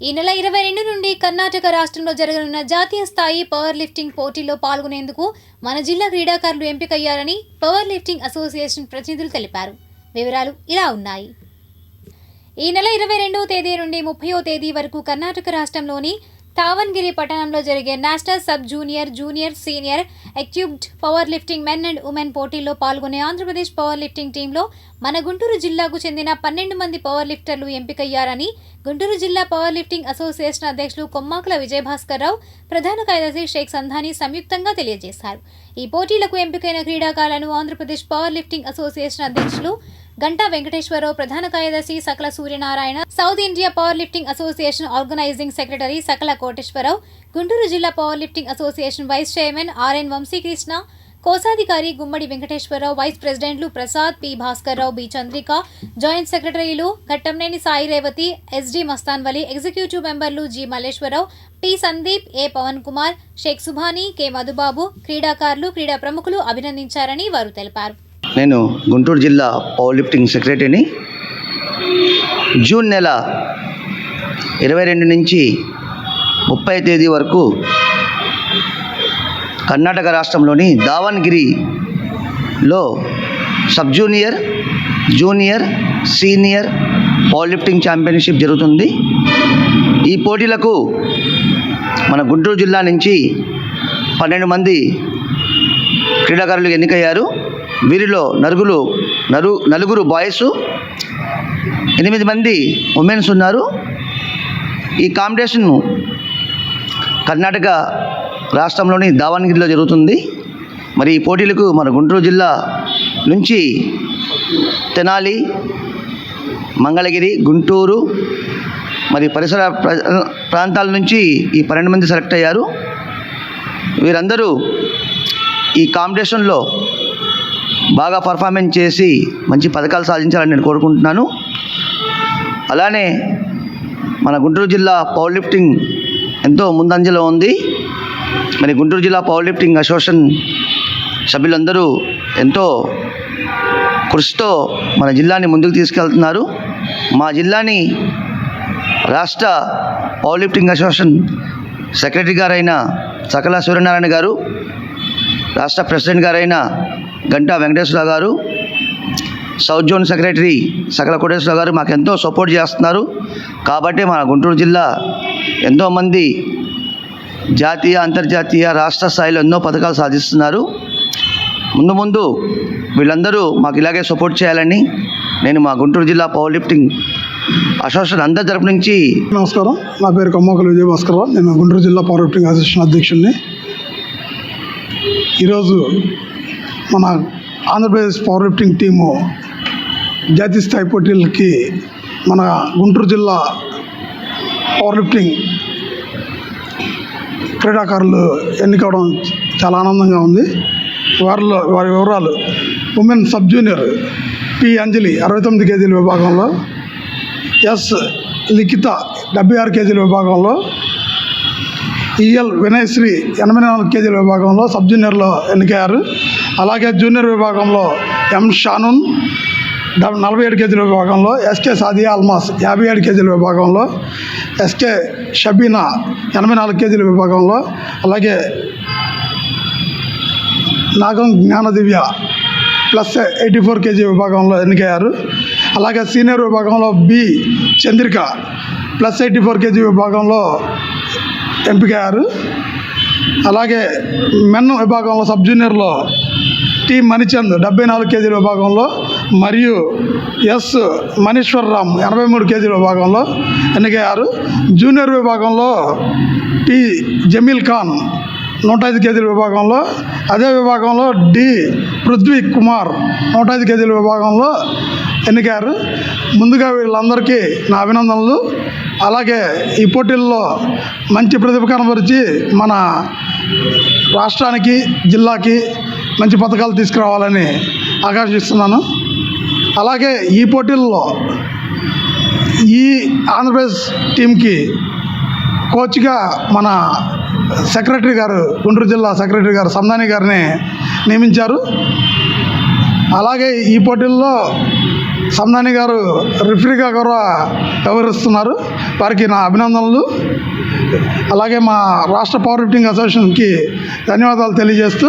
ఈ నెల ఇరవై రెండు నుండి కర్ణాటక రాష్ట్రంలో జరగనున్న జాతీయ స్థాయి పవర్ లిఫ్టింగ్ పోటీలో పాల్గొనేందుకు మన జిల్లా క్రీడాకారులు ఎంపికయ్యారని పవర్ లిఫ్టింగ్ అసోసియేషన్ ప్రతినిధులు తెలిపారు. వివరాలు ఇలా ఉన్నాయి. ఈ నెల ఇరవై రెండవ తేదీ నుండి ముప్పయో తేదీ వరకు కర్ణాటక రాష్ట్రంలోని తావన్గిరి పట్టణంలో జరిగే national sub junior junior senior equipped power lifting men and women పోటీల్లో పాల్గొనే ఆంధ్రప్రదేశ్ పవర్ లిఫ్టింగ్ టీంలో మన గుంటూరు జిల్లాకు చెందిన పన్నెండు మంది పవర్ లిఫ్టర్లు ఎంపికయ్యారని గుంటూరు జిల్లా పవర్ లిఫ్టింగ్ అసోసియేషన్ అధ్యక్షులు కొమ్మాకుల విజయభాస్కర్ రావు ప్రధాన కార్యదర్శి షేక్ సంధాని సంయుక్తంగా తెలియజేశారు. ఈ పోటీలకు ఎంపికైన క్రీడాకారులను ఆంధ్రప్రదేశ్ పవర్ లిఫ్టింగ్ అసోసియేషన్ అధ్యక్షులు గంటా వెంకటేశ్వరరావు ప్రధాన కార్యదర్శి Sakala Suryanarayana South India power lifting association organizing secretary Sakala Koteswara Rao Guntur జిల్లా power lifting association vice chairman RN Vamsikrishna కోశాధికారి గుమ్మడి వెంకటేశ్వరరావు వైస్ ప్రెసిడెంట్లు Prasad P. Bhaskar Rao B. Chandrika joint సెక్రటరీలు Ghattamaneni Sai Revathi SD Mastan Vali executive మెంబర్లు G. Malleswara Rao P. Sandeep A. Pawan Kumar Shaik Subhani K. Madhubabu క్రీడాకారులు క్రీడా ప్రముఖులు అభినందించారని వారు తెలిపారు. నేను గుంటూరు జిల్లా పవర్ లిఫ్టింగ్ సెక్రటరీని జూన్ నెల ఇరవై రెండు నుంచి ముప్పై తేదీ వరకు కర్ణాటక రాష్ట్రంలోని దావన్గిరిలో sub junior junior senior power lifting championship జరుగుతుంది. ఈ పోటీలకు మన గుంటూరు జిల్లా నుంచి పన్నెండు మంది క్రీడాకారులు ఎన్నికయ్యారు. వీరిలో నరుగులు నలు నలుగురు బాయ్స్ ఎనిమిది మంది ఉమెన్స్ ఉన్నారు. ఈ కాంపిటీషన్ కర్ణాటక రాష్ట్రంలోని దావణగిరిలో జరుగుతుంది. మరి ఈ పోటీలకు మన గుంటూరు జిల్లా నుంచి తెనాలి మంగళగిరి గుంటూరు మరి పరిసర ప్ర- ప్రాంతాల నుంచి ఈ పన్నెండు మంది సెలెక్ట్ అయ్యారు. వీరందరూ ఈ కాంపిటీషన్లో బాగా పర్ఫార్మెన్స్ చేసి మంచి పథకాలు సాధించాలని నేను కోరుకుంటున్నాను. అలానే మన గుంటూరు జిల్లా పవర్ లిఫ్టింగ్ ఎంతో ముందంజలో ఉంది. మరి గుంటూరు జిల్లా పవర్ లిఫ్టింగ్ అసోసియేషన్ సభ్యులందరూ ఎంతో కృషితో మన జిల్లాని ముందుకు తీసుకెళ్తున్నారు. మా జిల్లాని రాష్ట్ర పవర్ లిఫ్టింగ్ అసోసియేషన్ సెక్రటరీ గారైన సకల సూర్యనారాయణ గారు రాష్ట్ర ప్రెసిడెంట్ గారైన గంటా వెంకటేశ్వరరావు గారు south zone secretary Sakala Koteswararao గారు మాకు ఎంతో సపోర్ట్ చేస్తున్నారు. కాబట్టి మన గుంటూరు జిల్లా ఎంతోమంది జాతీయ అంతర్జాతీయ రాష్ట్ర స్థాయిలో ఎన్నో పథకాలు సాధిస్తున్నారు. ముందు ముందు వీళ్ళందరూ మాకు ఇలాగే సపోర్ట్ చేయాలని నేను మా గుంటూరు జిల్లా పవర్ లిఫ్టింగ్ అసోసియేషన్ అందరి తరపు నుంచి నమస్కారం. నా పేరు కమ్మకలు విజయభాస్కరరావు నేను గుంటూరు జిల్లా పవర్ లిఫ్టింగ్ అసోసియేషన్ అధ్యక్షుడిని. ఈరోజు మన ఆంధ్రప్రదేశ్ పవర్ లిఫ్టింగ్ టీము జాతీయ స్థాయి పోటీలకి మన గుంటూరు జిల్లా పవర్ లిఫ్టింగ్ క్రీడాకారులు ఎన్నికవడం చాలా ఆనందంగా ఉంది. వారిలో వారి వివరాలు women sub junior P Anjali అరవై తొమ్మిది కేజీల విభాగంలో ఎస్ లిఖిత డెబ్బై ఆరు కేజీల విభాగంలో ఈఎల్ వినయశ్రీ ఎనభై నాలుగు కేజీల విభాగంలో సబ్ జూనియర్లో ఎన్నికయ్యారు. అలాగే జూనియర్ విభాగంలో ఎం షానున్ నలభై ఏడు కేజీల విభాగంలో ఎస్కే సాదియా అల్మాస్ యాభై ఏడు కేజీల విభాగంలో ఎస్కే షబీనా ఎనభై నాలుగు కేజీల విభాగంలో అలాగే Nagam Jnanadivya plus eighty four KG విభాగంలో ఎన్నికయ్యారు. అలాగే సీనియర్ విభాగంలో B Chandrika plus eighty four KG విభాగంలో ఎంపికయ్యారు. అలాగే మెన్ విభాగంలో సబ్ జూనియర్లో టి మణిచంద్ డెబ్బై నాలుగు కేజీల విభాగంలో మరియు ఎస్ మనీశ్వర్ రామ్ ఎనభై మూడు కేజీల విభాగంలో ఎన్నికయ్యారు. జూనియర్ విభాగంలో టి జమీల్ ఖాన్ నూట ఐదు కేజీల విభాగంలో అదే విభాగంలో డి పృథ్వీ కుమార్ నూట ఐదు కేజీల విభాగంలో ఎన్నికయ్యారు. ముందుగా వీళ్ళందరికీ నా అభినందనలు. అలాగే ఈ పోటీల్లో మంచి ప్రతిభ కనబరిచి మన రాష్ట్రానికి జిల్లాకి మంచి పథకాలు తీసుకురావాలని ఆకాంక్షిస్తున్నాను. అలాగే ఈ పోటీల్లో ఈ ఆంధ్రప్రదేశ్ టీంకి కోచ్గా మన సెక్రటరీ గారు గుంటూరు జిల్లా సెక్రటరీ గారు సమ్దాని గారిని నియమించారు. అలాగే ఈ పోటీల్లో సందాని గారు రిఫరీగా కూడా వ్యవహరిస్తున్నారు. వారికి నా అభినందనలు. అలాగే మా రాష్ట్ర పవర్ లిఫ్టింగ్ అసోసియేషన్కి ధన్యవాదాలు తెలియజేస్తూ